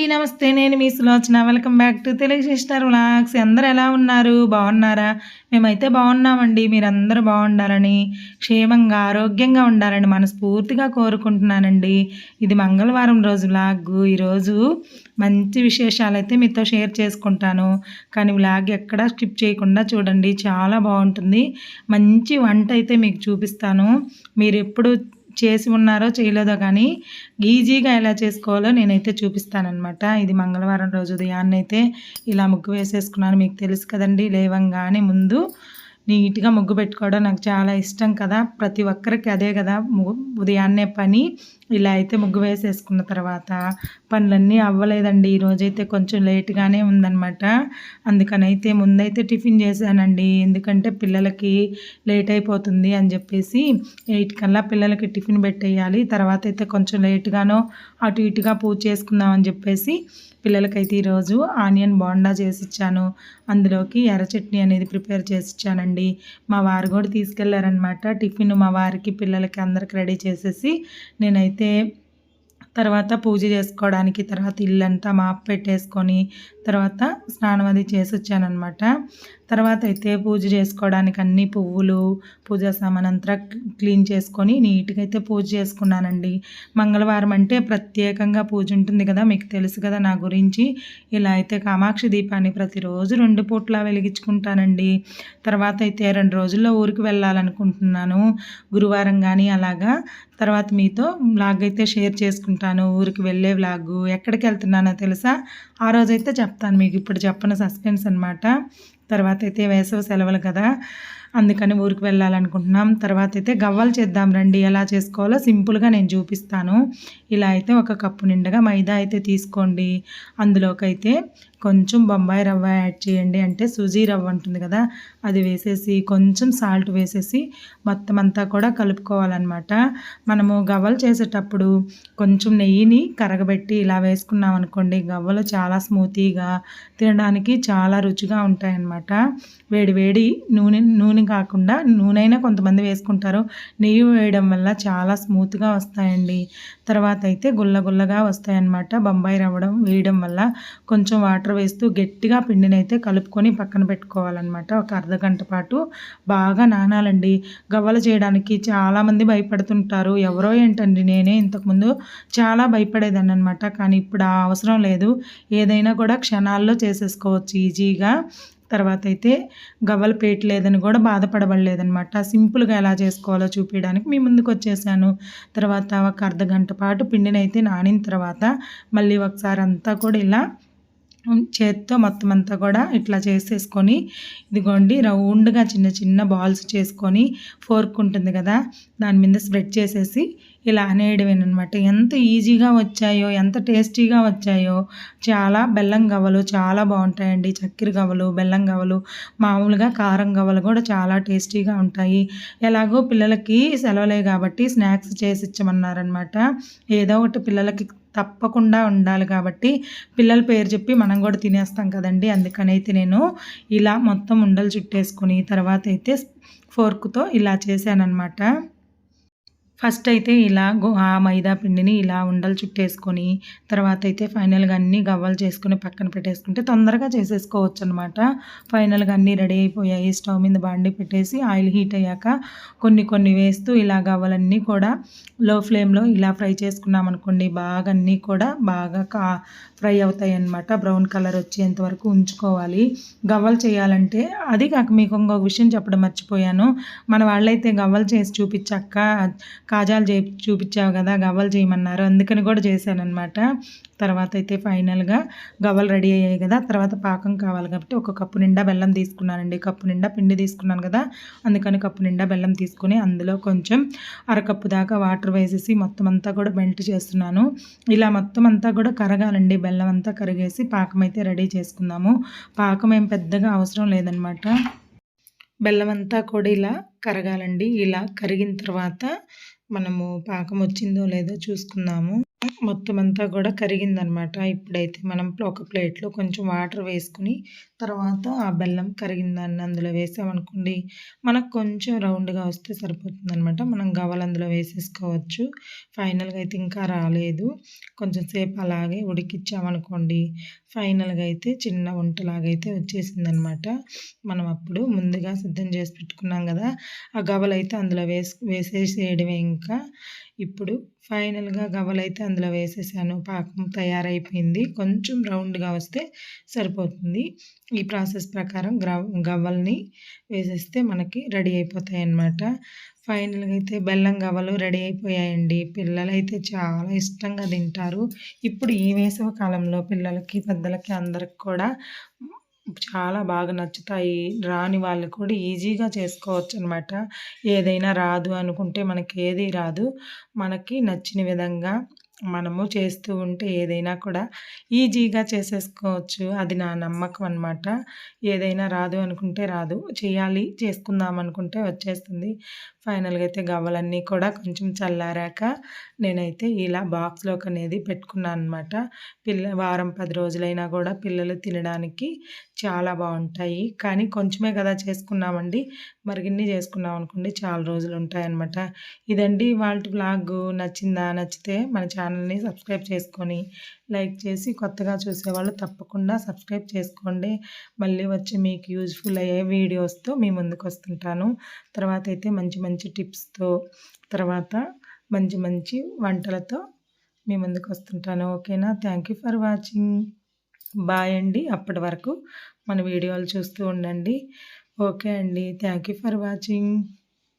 అండి నమస్తే నేను మీ Sulochana. Welcome back to Telugu sister vlogs అందరు ఎలా ఉన్నారు? బాగున్నారా? మేమైతే బాగున్నామండి. మీరందరూ బాగుండాలని క్షేమంగా ఆరోగ్యంగా ఉండాలని మనస్ఫూర్తిగా కోరుకుంటున్నానండి. ఇది మంగళవారం రోజు వ్లాగ్ ఈరోజు మంచి విశేషాలు అయితే మీతో షేర్ చేసుకుంటాను. కానీ వ్లాగ్ ఎక్కడా స్కిప్ చేయకుండా చూడండి. చాలా బాగుంటుంది. మంచి వంట అయితే మీకు చూపిస్తాను. మీరు ఎప్పుడు చేసి ఉన్నారో చేయలేదో కానీ ఈజీగా ఎలా చేసుకోవాలో నేనైతే చూపిస్తానమాట ఇది మంగళవారం రోజు ఉదయాన్నే అయితే ఇలా ముగ్గు వేసేసుకున్నాను. మీకు తెలుసు కదండి లేవంగానే ముందు నీట్గా ముగ్గు పెట్టుకోవడం నాకు చాలా ఇష్టం కదా. ప్రతి ఒక్కరికి అదే కదా. ఉదయాన్నే పని ఇలా అయితే ముగ్గు వేసేసుకున్న తర్వాత పనులన్నీ అవ్వలేదండి. ఈరోజైతే కొంచెం లేట్గానే ఉందన్నమాట. అందుకనైతే ముందైతే టిఫిన్ చేశానండి. ఎందుకంటే పిల్లలకి లేట్ అయిపోతుంది అని చెప్పేసి ఎయిట్ కల్లా పిల్లలకి టిఫిన్ పెట్టేయాలి. తర్వాత అయితే కొంచెం లేట్గానో అటు ఇటుగా పూజ చేసుకుందాం అని చెప్పేసి పిల్లలకైతే ఈరోజు ఆనియన్ బోండా చేసి ఇచ్చాను అందులోకి ఎర్ర చట్నీ అనేది ప్రిపేర్ చేసి ఇచ్చానండి మా వారు కూడా తీసుకెళ్ళారనమాట టిఫిన్ మా వారికి పిల్లలకి అందరికి రెడీ చేసేసి నేనైతే అయితే తర్వాత పూజ చేసుకోవడానికి తర్వాత ఇల్లంతా మాప్ పెట్టేసుకొని తర్వాత స్నానం అది చేసి వచ్చానమాట తర్వాత అయితే పూజ చేసుకోవడానికి అన్ని పువ్వులు పూజా సామాన్ అంతా క్లీన్ చేసుకొని నీట్గా అయితే పూజ చేసుకున్నానండి. మంగళవారం అంటే ప్రత్యేకంగా పూజ ఉంటుంది కదా మీకు తెలుసు కదా నా గురించి. ఇలా అయితే కామాక్షి దీపాన్ని ప్రతిరోజు రెండు పూట్ల వెలిగించుకుంటానండి. తర్వాత అయితే రెండు రోజుల్లో ఊరికి వెళ్ళాలనుకుంటున్నాను. గురువారం కానీ అలాగా తర్వాత మీతో వ్లాగ్ అయితే షేర్ చేసుకుంటాను ఊరికి వెళ్ళే వ్లాగు ఎక్కడికి వెళ్తున్నానో తెలుసా? ఆ రోజైతే చెప్తాను మీకు ఇప్పుడు చెప్పను సస్పెన్స్ అనమాట తర్వాత అయితే వేసవి సెలవులు కదా అందుకని ఊరికి వెళ్ళాలనుకుంటున్నాం. తర్వాత అయితే గవ్వలు చేద్దాం రండి. ఎలా చేసుకోవాలో సింపుల్గా నేను చూపిస్తాను. ఇలా అయితే ఒక కప్పు నిండగా మైదా అయితే తీసుకోండి. అందులోకైతే కొంచెం బొంబాయి రవ్వ యాడ్ చేయండి. అంటే సుజీ రవ్వ ఉంటుంది కదా అది వేసేసి కొంచెం సాల్ట్ వేసేసి మొత్తం అంతా కూడా కలుపుకోవాలన్నమాట. మనము గవ్వలు చేసేటప్పుడు కొంచెం నెయ్యిని కరగబెట్టి ఇలా వేసుకున్నాం అనుకోండి గవ్వలు చాలా స్మూతీగా తినడానికి చాలా రుచిగా ఉంటాయన్నమాట. వేడి వేడి నూనె నూనె కాకుండా నూనె అయినా కొంతమంది వేసుకుంటారు. నెయ్యి వేయడం వల్ల చాలా స్మూత్గా వస్తాయండి. తర్వాత అయితే గుల్ల గుల్లగా వస్తాయన్నమాట. బొంబాయి రవ్వడం వేయడం వల్ల కొంచెం వాటర్ వేస్తూ గట్టిగా పిండిని అయితే కలుపుకొని పక్కన పెట్టుకోవాలన్నమాట. ఒక అర్ధ గంట పాటు బాగా నానాలండి. గవ్వలు చేయడానికి చాలామంది భయపడుతుంటారు. ఎవరో ఏంటండి నేనే ఇంతకుముందు చాలా భయపడేదాన్ని అనమాట కానీ ఇప్పుడు ఆ అవసరం లేదు. ఏదైనా కూడా క్షణాల్లో చేసేసుకోవచ్చు. ఈజీగా తర్వాత అయితే గవ్వలు లేదని కూడా బాధపడబడలేదనమాట సింపుల్గా ఎలా చేసుకోవాలో చూపించడానికి మీ ముందుకు వచ్చేసాను తర్వాత ఒక అర్ధ గంట పాటు పిండిని అయితే నానిన తర్వాత మళ్ళీ ఒకసారి అంతా కూడా ఇలా చేత్తో మొత్తం అంతా కూడా ఇట్లా చేసేసుకొని ఇదిగోండి రౌండ్గా చిన్న చిన్న బాల్స్ చేసుకొని ఫోర్క్ ఉంటుంది కదా దాని మీద స్ప్రెడ్ చేసేసి ఇలా అనేయడమేనమాట ఎంత ఈజీగా వచ్చాయో ఎంత టేస్టీగా వచ్చాయో చాలా బెల్లం గవ్వలు చాలా బాగుంటాయండి. చక్కెర గవ్వలు బెల్లం గవ్వలు మామూలుగా కారం గవ్వలు కూడా చాలా టేస్టీగా ఉంటాయి. ఎలాగో పిల్లలకి సెలవులే కాబట్టి స్నాక్స్ చేసి ఇచ్చమన్నారనమాట ఏదో ఒకటి పిల్లలకి తప్పకుండా ఉండాలి కాబట్టి పిల్లల పేరు చెప్పి మనం కూడా తినేస్తాం కదండి. అందుకనైతే నేను ఇలా మొత్తం ఉండలు చుట్టేసుకుని తర్వాత అయితే ఫోర్క్తో ఇలా చేశానన్నమాట. ఫస్ట్ అయితే ఇలా ఆ మైదా పిండిని ఇలా ఉండలు చుట్టేసుకొని తర్వాత అయితే ఫైనల్గా అన్నీ గవ్వలు చేసుకొని పక్కన పెట్టేసుకుంటే తొందరగా చేసేసుకోవచ్చు అనమాట ఫైనల్గా అన్నీ రెడీ అయిపోయాయి. స్టవ్ మీద బాండి పెట్టేసి ఆయిల్ హీట్ అయ్యాక కొన్ని కొన్ని వేస్తూ ఇలా గవ్వలన్నీ కూడా లో ఫ్లేమ్లో ఇలా ఫ్రై చేసుకున్నాం అనుకోండి బాగా అన్నీ కూడా బాగా కా ఫ్రై అవుతాయి అనమాట బ్రౌన్ కలర్ వచ్చేంత వరకు ఉంచుకోవాలి. గవ్వలు చేయాలంటే అది కాక మీకు ఇంకొక విషయం చెప్పడం మర్చిపోయాను. మన వాళ్ళైతే గవ్వలు చేసి చూపించాక కాజాలు చే చూపించావు కదా గవ్వలు చేయమన్నారు. అందుకని కూడా చేశానమాట తర్వాత అయితే ఫైనల్గా గవ్వలు రెడీ అయ్యాయి కదా తర్వాత పాకం కావాలి కాబట్టి ఒక కప్పు నిండా బెల్లం తీసుకున్నానండి. కప్పు నిండా పిండి తీసుకున్నాను కదా అందుకని కప్పు నిండా బెల్లం తీసుకుని అందులో కొంచెం అరకప్పు దాకా వాటర్ వేసేసి మొత్తం అంతా కూడా బెల్ట్ చేస్తున్నాను. ఇలా మొత్తం అంతా కూడా కరగాలండి. బెల్లం అంతా కరిగేసి పాకం అయితే రెడీ చేసుకుందాము. పాకం ఏం పెద్దగా అవసరం లేదనమాట బెల్లం అంతా కూడా ఇలా కరగాలండి. ఇలా కరిగిన తర్వాత మనము పాకం వచ్చిందో లేదో చూసుకుందాము మొత్తం అంతా కూడా కరిగిందనమాట. ఇప్పుడైతే మనం ఒక ప్లేట్లో కొంచెం వాటర్ వేసుకుని తర్వాత ఆ బెల్లం కరిగిందాన్ని అందులో వేసామనుకోండి మనకు కొంచెం రౌండ్గా వస్తే సరిపోతుంది అనమాట మనం గవలు అందులో వేసేసుకోవచ్చు. ఫైనల్గా అయితే ఇంకా రాలేదు. కొంచెం సేపు అలాగే ఉడికిచ్చామనుకోండి ఫైనల్గా అయితే చిన్న వంటలాగైతే వచ్చేసిందనమాట. మనం అప్పుడు ముందుగా సిద్ధం చేసి పెట్టుకున్నాం కదా ఆ గవలు అయితే అందులో వేసి వేసేసేయడమే ఇంకా. ఇప్పుడు ఫైనల్గా గవ్వలైతే అందులో వేసేసాను. పాకం తయారైపోయింది. కొంచెం రౌండ్గా వస్తే సరిపోతుంది. ఈ ప్రాసెస్ ప్రకారం గ్రవ్ గవ్వల్ని వేసేస్తే మనకి రెడీ అయిపోతాయి అన్నమాట ఫైనల్గా అయితే బెల్లం గవ్వలు రెడీ అయిపోయాయండి. పిల్లలు అయితే చాలా ఇష్టంగా తింటారు. ఇప్పుడు ఈ వేసవ కాలంలో పిల్లలకి పెద్దలకి అందరికి కూడా చాలా బాగా నచ్చుతాయి. రాని వాళ్ళు కూడా ఈజీగా చేసుకోవచ్చు అనమాట ఏదైనా రాదు అనుకుంటే మనకి ఏది రాదు. మనకి నచ్చిన విధంగా మనము చేస్తూ ఉంటే ఏదైనా కూడా ఈజీగా చేసేసుకోవచ్చు. అది నా నమ్మకం అనమాట. ఏదైనా రాదు అనుకుంటే రాదు. చేయాలి చేసుకుందాం అనుకుంటే వచ్చేస్తుంది. ఫైనల్గా అయితే గవ్వలన్నీ కూడా కొంచెం చల్లారాక నేనైతే ఇలా బాక్స్లోకి అనేది పెట్టుకున్నాను అనమాట పిల్ల వారం పది రోజులైనా కూడా పిల్లలు తినడానికి చాలా బాగుంటాయి. కానీ కొంచెమే కదా చేసుకున్నామండి. మరిగిన్ని చేసుకున్నాం అనుకోండి చాలా రోజులు ఉంటాయన్నమాట. ఇదండి వాళ్ళ బ్లాగ్. నచ్చిందా? నచ్చితే మన ఛానల్ని సబ్స్క్రైబ్ చేసుకొని లైక్ చేసి కొత్తగా చూసేవాళ్ళు తప్పకుండా సబ్స్క్రైబ్ చేసుకోండి. మళ్ళీ వచ్చి మీకు యూజ్ఫుల్ అయ్యే వీడియోస్తో మీ ముందుకు వస్తుంటాను. తర్వాత అయితే మంచి మంచి టిప్స్తో తర్వాత మంచి మంచి వంటలతో మీ ముందుకు వస్తుంటాను. ఓకేనా? Thank you for watching. Bye అండి. అప్పటి వరకు మన వీడియోలు చూస్తూ ఉండండి. ఓకే అండి. Thank you for watching